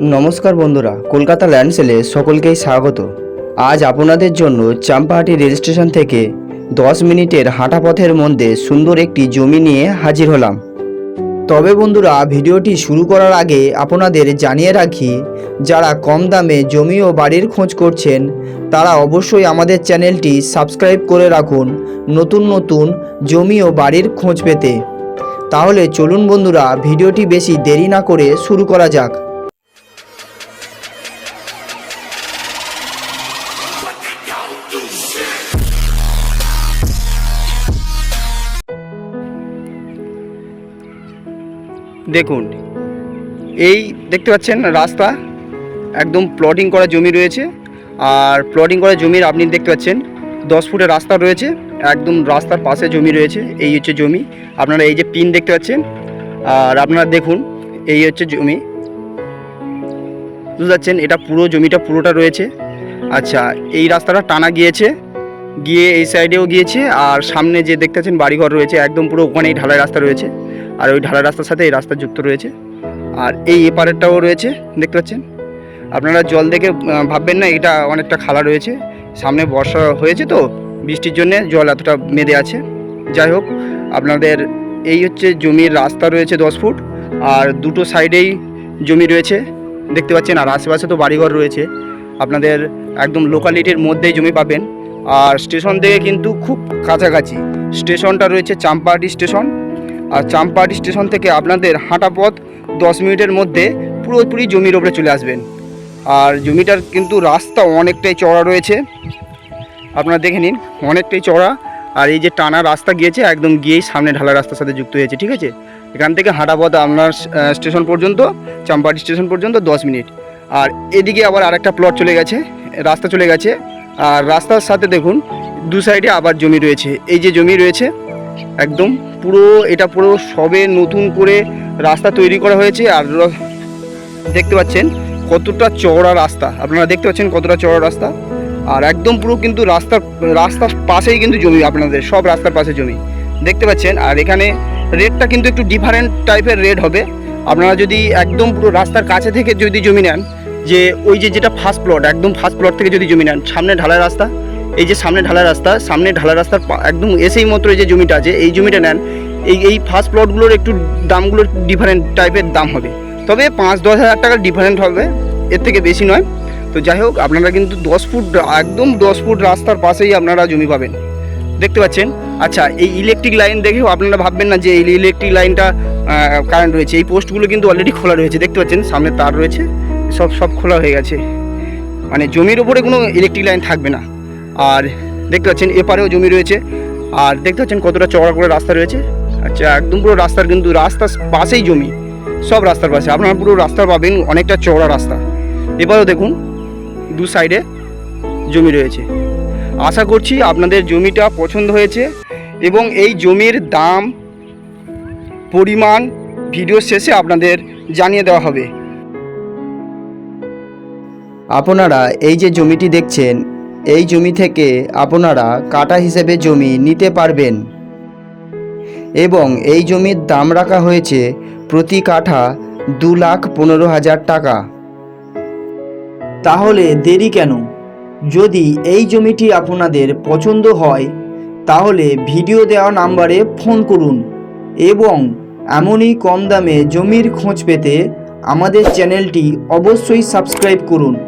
নমস্কার বন্ধুরা, কলকাতা ল্যান্ড সেলে সকলকেই স্বাগত। আজ আপনাদের জন্য চাম্পাহাটি রেল স্টেশন থেকে দশ মিনিটের হাঁটা পথের মধ্যে সুন্দর একটি জমি নিয়ে হাজির হলাম। তবে বন্ধুরা, ভিডিওটি শুরু করার আগে আপনাদের জানিয়ে রাখি, যারা কম দামে জমি ও বাড়ির খোঁজ করছেন, তারা অবশ্যই আমাদের চ্যানেলটি সাবস্ক্রাইব করে রাখুন নতুন নতুন জমি ও বাড়ির খোঁজ পেতে। তাহলে চলুন বন্ধুরা, ভিডিওটি বেশি দেরি না করে শুরু করা যাক। দেখুন, এই দেখতে পাচ্ছেন রাস্তা, একদম প্লটিং করা জমি রয়েছে, আর প্লটিং করা জমির আপনি দেখতে পাচ্ছেন দশ ফুটের রাস্তা রয়েছে, একদম রাস্তার পাশে জমি রয়েছে, এই হচ্ছে জমি। আপনারা এই যে পিন দেখতে পাচ্ছেন, আর আপনারা দেখুন, এই হচ্ছে জমি। বুঝতে পারছেন? এটা পুরো জমিটা পুরোটা রয়েছে। আচ্ছা এই রাস্তাটা টানা গিয়েছে। গিয়ে এই সাইডেও গিয়েছে, আর সামনে যে দেখতে পাচ্ছেন বাড়িঘর রয়েছে, একদম পুরো ওখানেই ঢালাই রাস্তা রয়েছে। আর ওই ঢালাই রাস্তার সাথে এই রাস্তা যুক্ত রয়েছে। আর এই এপারেরটাও রয়েছে, দেখতে পাচ্ছেন? আপনারা জল দেখে ভাববেন না, এটা অনেকটা খালা রয়েছে। সামনে বর্ষা হয়েছে তো, বৃষ্টির জন্য জল এতটা মেদে আছে। যাই হোক, আপনাদের এই হচ্ছে জমির রাস্তা রয়েছে দশ ফুট, আর দুটো সাইডেই জমি রয়েছে, দেখতে পাচ্ছেন। আর আশেপাশে তো বাড়িঘর রয়েছে। আপনাদের একদম লোকালিটির মধ্যেই জমি পাবেন। আর স্টেশন থেকে কিন্তু খুব কাছাকাছি। স্টেশনটা রয়েছে চাম্পাহাটি স্টেশন। আর চাম্পাহাটি স্টেশন থেকে আপনাদের হাঁটা পথ দশ মিনিটের মধ্যে পুরোপুরি জমির ওপরে চলে আসবেন। আর জমিটার কিন্তু রাস্তা অনেকটাই চড়া রয়েছে। আপনারা দেখে নিন, অনেকটাই চড়া আর এই যে টানা রাস্তা গিয়েছে, একদম গিয়েই সামনে ঢালা রাস্তার সাথে যুক্ত হয়েছে, ঠিক আছে? এখান থেকে হাঁটা পথ আপনার স্টেশন পর্যন্ত, চাম্পাহাটি স্টেশন পর্যন্ত দশ মিনিট। আর এদিকে আবার আরেকটা প্লট চলে গেছে, রাস্তা চলে গেছে। আর রাস্তার সাথে দেখুন, দু সাইডে আবার জমি রয়েছে। এই যে জমি রয়েছে, একদম পুরো, এটা পুরো সবে নতুন করে রাস্তা তৈরি করা হয়েছে। আর দেখতে পাচ্ছেন কতটা চওড়া রাস্তা। আপনারা দেখতে পাচ্ছেন কতটা চওড়া রাস্তা। আর একদম পুরো কিন্তু রাস্তার রাস্তার পাশেই কিন্তু জমি আপনাদের, সব রাস্তার পাশে জমি। দেখতে পাচ্ছেন? আর এখানে রেটটা কিন্তু একটু ডিফারেন্ট টাইপের রেট হবে। আপনারা যদি একদম পুরো রাস্তার কাছে থেকে যদি জমি নেন যে ওই যে যেটা ফার্স্ট প্লট একদম ফার্স্ট প্লট থেকে যদি জমি নেন, সামনে ঢালাই রাস্তা, এই যে সামনে ঢালাই রাস্তা, সামনে ঢালাই রাস্তার একদম এসেই মাত্র এই যে জমিটা আছে, এই জমিটা নেন, এই এই ফার্স্ট প্লটগুলোর একটু দামগুলো ডিফারেন্ট টাইপের দাম হবে। তবে পাঁচ, দশ হাজার টাকার ডিফারেন্ট হবে, এর থেকে বেশি নয়। তো যাই হোক, আপনারা কিন্তু দশ ফুট, একদম দশ ফুট রাস্তার পাশেই আপনারা জমি পাবেন। দেখতে পাচ্ছেন? আচ্ছা এই ইলেকট্রিক লাইন দেখেও আপনারা ভাববেন না যে এই ইলেকট্রিক লাইনটা কারেন্ট রয়েছে। এই পোস্টগুলো কিন্তু অলরেডি খোলা রয়েছে। দেখতে পাচ্ছেন? সামনে তার রয়েছে। সব সব খোলা হয়ে গেছে। মানে জমির ওপরে কোনো ইলেকট্রিক লাইন থাকবে না। আর দেখতে পাচ্ছেন এপারেও জমি রয়েছে। আর দেখতে পাচ্ছেন কতটা চড়া করে রাস্তা রয়েছে। আচ্ছা একদম পুরো রাস্তার কিন্তু রাস্তার পাশেই জমি। সব রাস্তার পাশে। আপনারা পুরো রাস্তা পাবেন, অনেকটা চওড়া রাস্তা। এবারেও দেখুন, দু সাইডে জমি রয়েছে। আশা করছি আপনাদের জমিটা পছন্দ হয়েছে এবং এই জমির দাম, পরিমাণ ভিডিও শেষে আপনাদের জানিয়ে দেওয়া হবে। আপনারা এই যে জমিটি দেখছেন, এই জমি থেকে আপনারা কাটা হিসেবে জমি নিতে পারবেন। এবং এই জমির দাম রাখা হয়েছে প্রতি কাঠা দু লাখ পনেরো হাজার টাকা। তাহলে দেরি কেন? যদি এই জমিটি আপনাদের পছন্দ হয়, তাহলে ভিডিও দেওয়া নাম্বারে ফোন করুন এবং এমনই কম দামে জমির খোঁজ পেতে আমাদের চ্যানেলটি অবশ্যই সাবস্ক্রাইব করুন।